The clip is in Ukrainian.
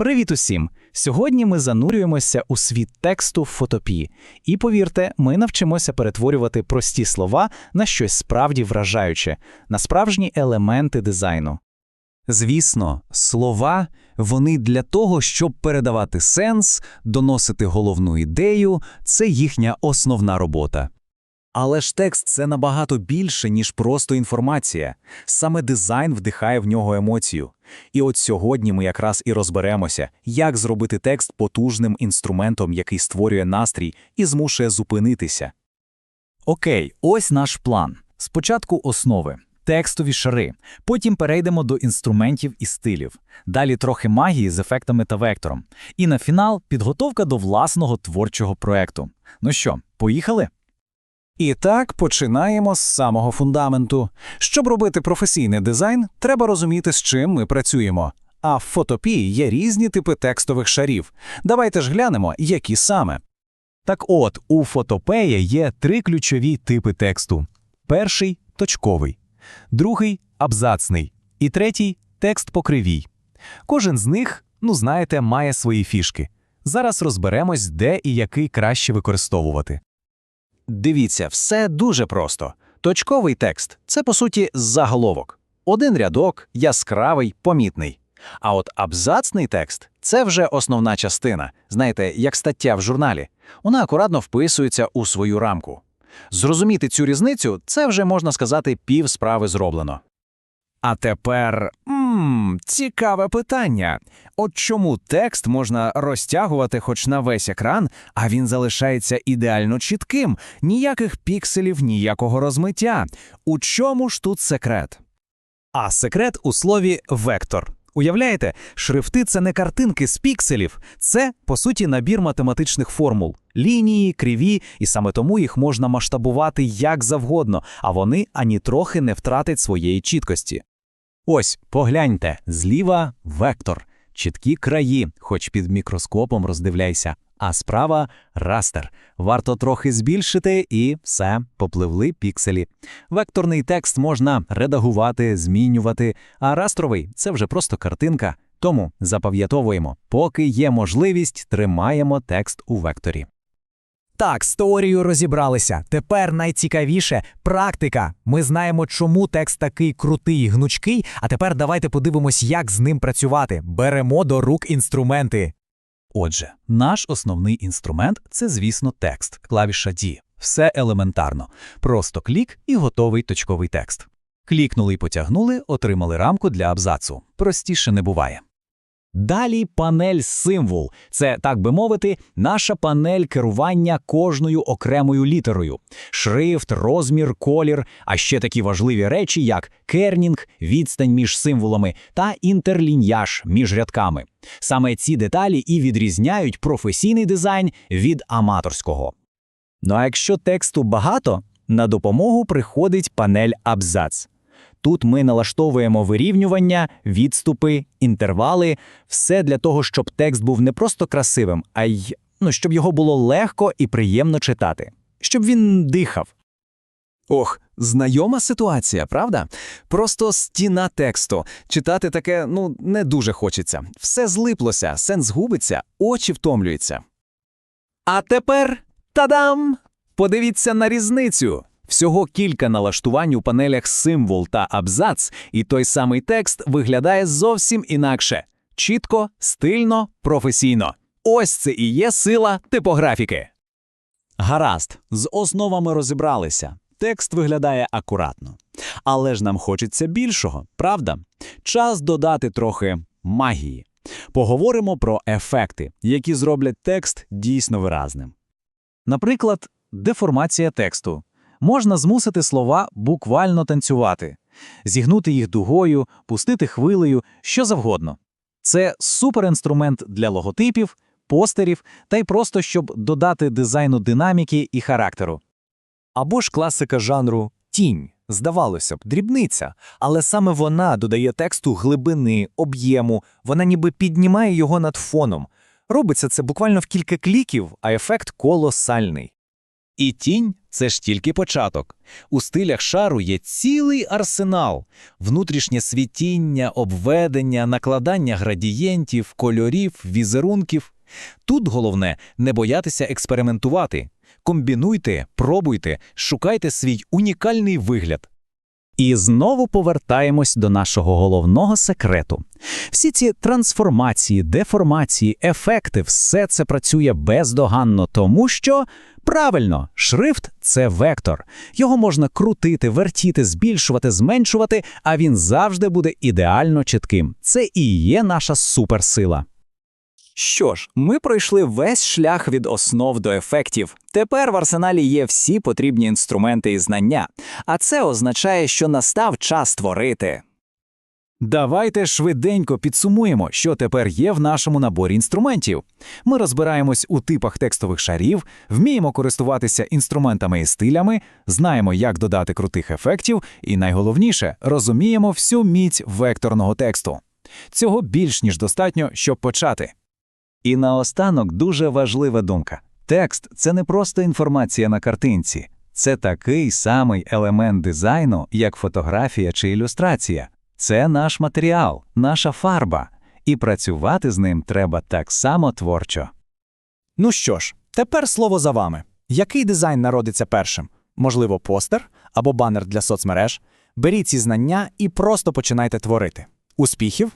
Привіт усім! Сьогодні ми занурюємося у світ тексту в фотопі. І повірте, ми навчимося перетворювати прості слова на щось справді вражаюче, на справжні елементи дизайну. Звісно, слова вони для того, щоб передавати сенс, доносити головну ідею, це їхня основна робота. Але ж текст це набагато більше, ніж просто інформація. Саме дизайн вдихає в нього емоцію. І от сьогодні ми якраз і розберемося, як зробити текст потужним інструментом, який створює настрій і змушує зупинитися. Окей, ось наш план. Спочатку основи, текстові шари, потім перейдемо до інструментів і стилів, далі трохи магії з ефектами та вектором. І на фінал підготовка до власного творчого проекту. Ну що, поїхали? І так починаємо з самого фундаменту. Щоб робити професійний дизайн, треба розуміти, з чим ми працюємо. А в фотопі є різні типи текстових шарів. Давайте ж глянемо, які саме. Так от, у фотопея є три ключові типи тексту: перший точковий, другий абзацний, і третій текст покривій. Кожен з них, ну знаєте, має свої фішки. Зараз розберемось, де і який краще використовувати. Дивіться, все дуже просто. Точковий текст це по суті заголовок. Один рядок, яскравий, помітний. А от абзацний текст це вже основна частина, знаєте, як стаття в журналі. Вона акуратно вписується у свою рамку. Зрозуміти цю різницю це вже можна сказати пів справи зроблено. А тепер мм, цікаве питання. От чому текст можна розтягувати хоч на весь екран, а він залишається ідеально чітким, ніяких пікселів, ніякого розмиття. У чому ж тут секрет? А секрет у слові вектор. Уявляєте, шрифти це не картинки з пікселів, це, по суті, набір математичних формул, лінії, криві, і саме тому їх можна масштабувати як завгодно, а вони ані трохи не втратять своєї чіткості. Ось, погляньте, зліва вектор, чіткі краї, хоч під мікроскопом роздивляйся, а справа растер. Варто трохи збільшити і все, попливли пікселі. Векторний текст можна редагувати, змінювати, а растровий це вже просто картинка. Тому запам'ятовуємо, поки є можливість, тримаємо текст у векторі. Так, з теорією розібралися. Тепер найцікавіше практика. Ми знаємо, чому текст такий крутий і гнучкий. А тепер давайте подивимось, як з ним працювати. Беремо до рук інструменти. Отже, наш основний інструмент це, звісно, текст, клавіша D. Все елементарно. Просто клік і готовий точковий текст. Клікнули і потягнули, отримали рамку для абзацу. Простіше не буває. Далі панель символ. Це, так би мовити, наша панель керування кожною окремою літерою. Шрифт, розмір, колір, а ще такі важливі речі, як кернінг, відстань між символами та інтерліньяж між рядками. Саме ці деталі і відрізняють професійний дизайн від аматорського. Ну а якщо тексту багато, на допомогу приходить панель абзац. Тут ми налаштовуємо вирівнювання, відступи, інтервали, все для того, щоб текст був не просто красивим, а й ну, щоб його було легко і приємно читати, щоб він дихав. Ох, знайома ситуація, правда? Просто стіна тексту. Читати таке, ну, не дуже хочеться. Все злиплося, сенс губиться, очі втомлюються. А тепер тадам! Подивіться на різницю. Всього кілька налаштувань у панелях символ та абзац, і той самий текст виглядає зовсім інакше. Чітко, стильно, професійно. Ось це і є сила типографіки. Гаразд, з основами розібралися. Текст виглядає акуратно. Але ж нам хочеться більшого, правда? Час додати трохи магії. Поговоримо про ефекти, які зроблять текст дійсно виразним. Наприклад, деформація тексту. Можна змусити слова буквально танцювати, зігнути їх дугою, пустити хвилею, що завгодно. Це суперінструмент для логотипів, постерів та й просто щоб додати дизайну динаміки і характеру. Або ж класика жанру тінь. Здавалося б, дрібниця, але саме вона додає тексту глибини, об'єму, вона ніби піднімає його над фоном. Робиться це буквально в кілька кліків, а ефект колосальний. І тінь це ж тільки початок. У стилях шару є цілий арсенал: внутрішнє світіння, обведення, накладання градієнтів, кольорів, візерунків. Тут головне не боятися експериментувати. Комбінуйте, пробуйте, шукайте свій унікальний вигляд. І знову повертаємось до нашого головного секрету. Всі ці трансформації, деформації, ефекти все це працює бездоганно, тому що правильно, шрифт це вектор. Його можна крутити, вертіти, збільшувати, зменшувати, а він завжди буде ідеально чітким. Це і є наша суперсила. Що ж, ми пройшли весь шлях від основ до ефектів. Тепер в арсеналі є всі потрібні інструменти і знання, а це означає, що настав час творити. Давайте швиденько підсумуємо, що тепер є в нашому наборі інструментів. Ми розбираємось у типах текстових шарів, вміємо користуватися інструментами і стилями, знаємо, як додати крутих ефектів, і найголовніше, розуміємо всю міць векторного тексту. Цього більш ніж достатньо, щоб почати. І наостанок дуже важлива думка. Текст це не просто інформація на картинці, це такий самий елемент дизайну, як фотографія чи ілюстрація. Це наш матеріал, наша фарба, і працювати з ним треба так само творчо. Ну що ж, тепер слово за вами. Який дизайн народиться першим? Можливо, постер або банер для соцмереж? Беріть ці знання і просто починайте творити. Успіхів!